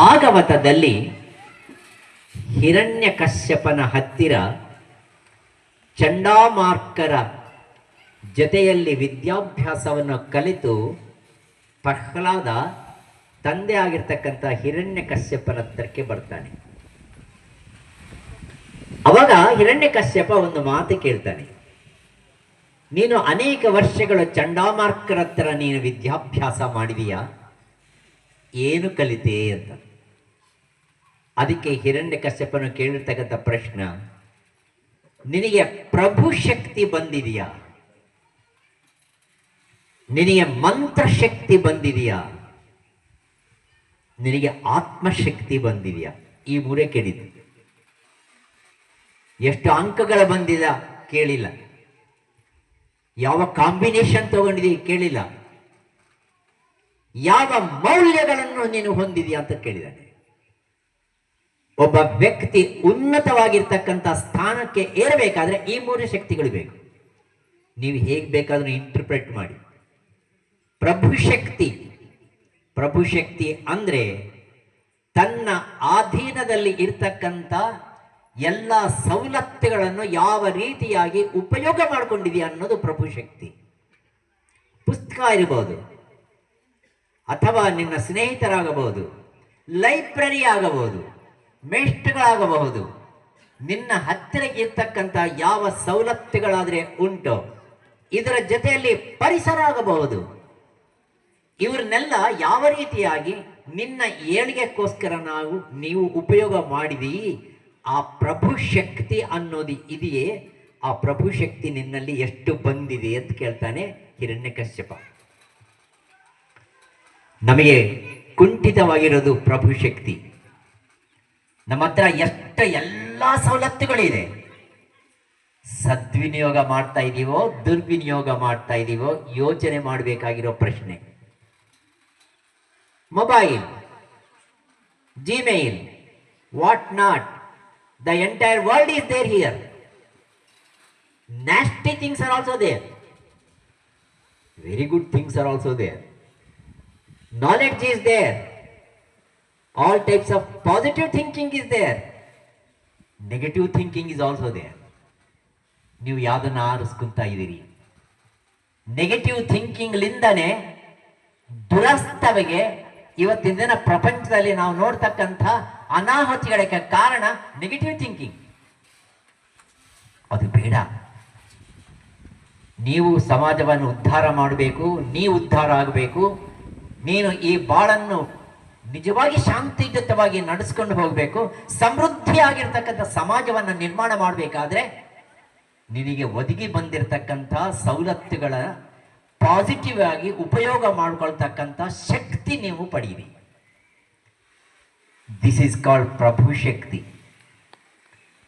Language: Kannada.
ಭಾಗವತದಲ್ಲಿ ಹಿರಣ್ಯಕಶ್ಯಪನ ಹತ್ತಿರ ಚಂಡಾಮಾರ್ಕರ ಜೊತೆಯಲ್ಲಿ ವಿದ್ಯಾಭ್ಯಾಸವನ್ನು ಕಲಿತು ಪ್ರಹ್ಲಾದ ತಂದೆ ಆಗಿರ್ತಕ್ಕಂಥ ಹಿರಣ್ಯಕಶ್ಯಪನ ಹತ್ತಿರಕ್ಕೆ ಬರ್ತಾನೆ. ಅವಾಗ ಹಿರಣ್ಯಕಶ್ಯಪ ಒಂದು ಮಾತು ಕೇಳ್ತಾನೆ. ನೀನು ಅನೇಕ ವರ್ಷಗಳು ಚಂಡಾಮಾರ್ಕರ ಹತ್ರ ನೀನು ವಿದ್ಯಾಭ್ಯಾಸ ಮಾಡಿದೀಯಾ? ಏನು ಕಲಿತೆ ಅಂತ. ಅದಕ್ಕೆ ಹಿರಣ್ಯ ಹಿರಣ್ಯಕಶ್ಯಪನು ಕೇಳಿರ್ತಕ್ಕಂಥ ಪ್ರಶ್ನೆ, ನಿನಗೆ ಪ್ರಭು ಶಕ್ತಿ ಬಂದಿದೆಯಾ? ನಿನಗೆ ಮಂತ್ರಶಕ್ತಿ ಬಂದಿದೆಯಾ? ನಿನಗೆ ಆತ್ಮಶಕ್ತಿ ಬಂದಿದೆಯಾ? ಈ ಮೂರೇ ಕೇಳಿದೆ ಎಷ್ಟು ಅಂಕಗಳ ಬಂದಿದ ಕೇಳಿಲ್ಲ. ಯಾವ ಕಾಂಬಿನೇಷನ್ ತಗೊಂಡಿದೀಯ ಕೇಳಿಲ್ಲ. ಯಾವ ಮೌಲ್ಯಗಳನ್ನು ನೀನು ಹೊಂದಿದೆಯಾ ಅಂತ ಕೇಳಿದ್ದಾನೆ ಒಬ್ಬ ವ್ಯಕ್ತಿ ಉನ್ನತವಾಗಿರ್ತಕ್ಕಂಥ ಸ್ಥಾನಕ್ಕೆ ಏರಬೇಕಾದ್ರೆ ಈ ಮೂರು ಶಕ್ತಿಗಳು ಬೇಕು. ನೀವು ಹೇಗೆ ಬೇಕಾದ್ರೂ ಇಂಟರ್ಪ್ರೆಟ್ ಮಾಡಿ. ಪ್ರಭು ಶಕ್ತಿ. ಪ್ರಭು ಶಕ್ತಿ ಅಂದ್ರೆ ತನ್ನ ಅಧೀನದಲ್ಲಿ ಇರ್ತಕ್ಕಂಥ ಎಲ್ಲ ಸವಲತ್ತುಗಳನ್ನು ಯಾವ ರೀತಿಯಾಗಿ ಉಪಯೋಗ ಮಾಡಿಕೊಂಡಿದೆಯಾ ಅನ್ನೋದು ಪ್ರಭು ಶಕ್ತಿ. ಪುಸ್ತಕ ಇರಬಹುದು ಅಥವಾ ನಿನ್ನ ಸ್ನೇಹಿತರಾಗಬಹುದು. ಲೈಬ್ರರಿ ಆಗಬಹುದು. ಮೇಷ್ಟ್ಗಳಾಗಬಹುದು ನಿನ್ನ ಹತ್ತಿರ ಇರ್ತಕ್ಕಂಥ ಯಾವ ಸೌಲತ್ತುಗಳಾದರೆ ಉಂಟು, ಇದರ ಜೊತೆಯಲ್ಲಿ ಪರಿಸರ ಆಗಬಹುದು ಇವ್ರನ್ನೆಲ್ಲ ಯಾವ ರೀತಿಯಾಗಿ ನಿನ್ನ ಏಳಿಗೆಗೋಸ್ಕರ ನಾವು, ನೀವು ಉಪಯೋಗ ಮಾಡಿದಿ, ಆ ಪ್ರಭು ಶಕ್ತಿ ಅನ್ನೋದು ಇದೆಯೇ? ಆ ಪ್ರಭು ಶಕ್ತಿ ನಿನ್ನಲ್ಲಿ ಎಷ್ಟು ಬಂದಿದೆ ಅಂತ ಕೇಳ್ತಾನೆ ಹಿರಣ್ಯಕಶ್ಯಪ. ನಮಗೆ ಕುಂಠಿತವಾಗಿರೋದು ಪ್ರಭು ಶಕ್ತಿ. ನಮ್ಮ ಹತ್ರ ಎಷ್ಟು ಎಲ್ಲ ಸವಲತ್ತುಗಳಿದೆ. ಸದ್ವಿನಿಯೋಗ ಮಾಡ್ತಾ ಇದೀವೋ, ದುರ್ವಿನಿಯೋಗ ಮಾಡ್ತಾ ಇದೀವೋ, ಯೋಚನೆ ಮಾಡಬೇಕಾಗಿರೋ ಪ್ರಶ್ನೆ. Mobile Gmail what not the entire world is there here nasty things are also there very good things are also there knowledge is there. All types of positive thinking is there. Negative thinking is also there. ನೀವು ಯಾವುದನ್ನು ಆರಿಸ್ಕೊಂತ ಇದ್ದೀರಿ? ನೆಗೆಟಿವ್ ಥಿಂಕಿಂಗ್ಲಿಂದನೇ ದುರಸ್ತವಿಗೆ ಇವತ್ತಿನ ದಿನ ಪ್ರಪಂಚದಲ್ಲಿ ನಾವು ನೋಡ್ತಕ್ಕಂಥ ಅನಾಹುತಿಗಳಿಗೆ ಕಾರಣ ನೆಗೆಟಿವ್ ಥಿಂಕಿಂಗ್ ಅದು ಬೇಡ. ನೀವು ಸಮಾಜವನ್ನು ಉದ್ಧಾರ ಮಾಡಬೇಕು, ನೀ ಉದ್ಧಾರ ಆಗಬೇಕು, ನೀನು ಈ ಬಾಳನ್ನು ನಿಜವಾಗಿ ಶಾಂತಿಯುತವಾಗಿ ನಡೆಸ್ಕೊಂಡು ಹೋಗಬೇಕು, ಸಮೃದ್ಧಿಯಾಗಿರ್ತಕ್ಕಂಥ ಸಮಾಜವನ್ನು ನಿರ್ಮಾಣ ಮಾಡಬೇಕಾದ್ರೆ ನಿನಗೆ ಒದಗಿ ಬಂದಿರತಕ್ಕಂಥ ಸವಲತ್ತುಗಳ ಪಾಸಿಟಿವ್ ಆಗಿ ಉಪಯೋಗ ಮಾಡ್ಕೊಳ್ತಕ್ಕಂಥ ಶಕ್ತಿ ನೀವು ಪಡೀರಿ. ದಿಸ್ ಈಸ್ ಕಾಲ್ಡ್ ಪ್ರಭು ಶಕ್ತಿ.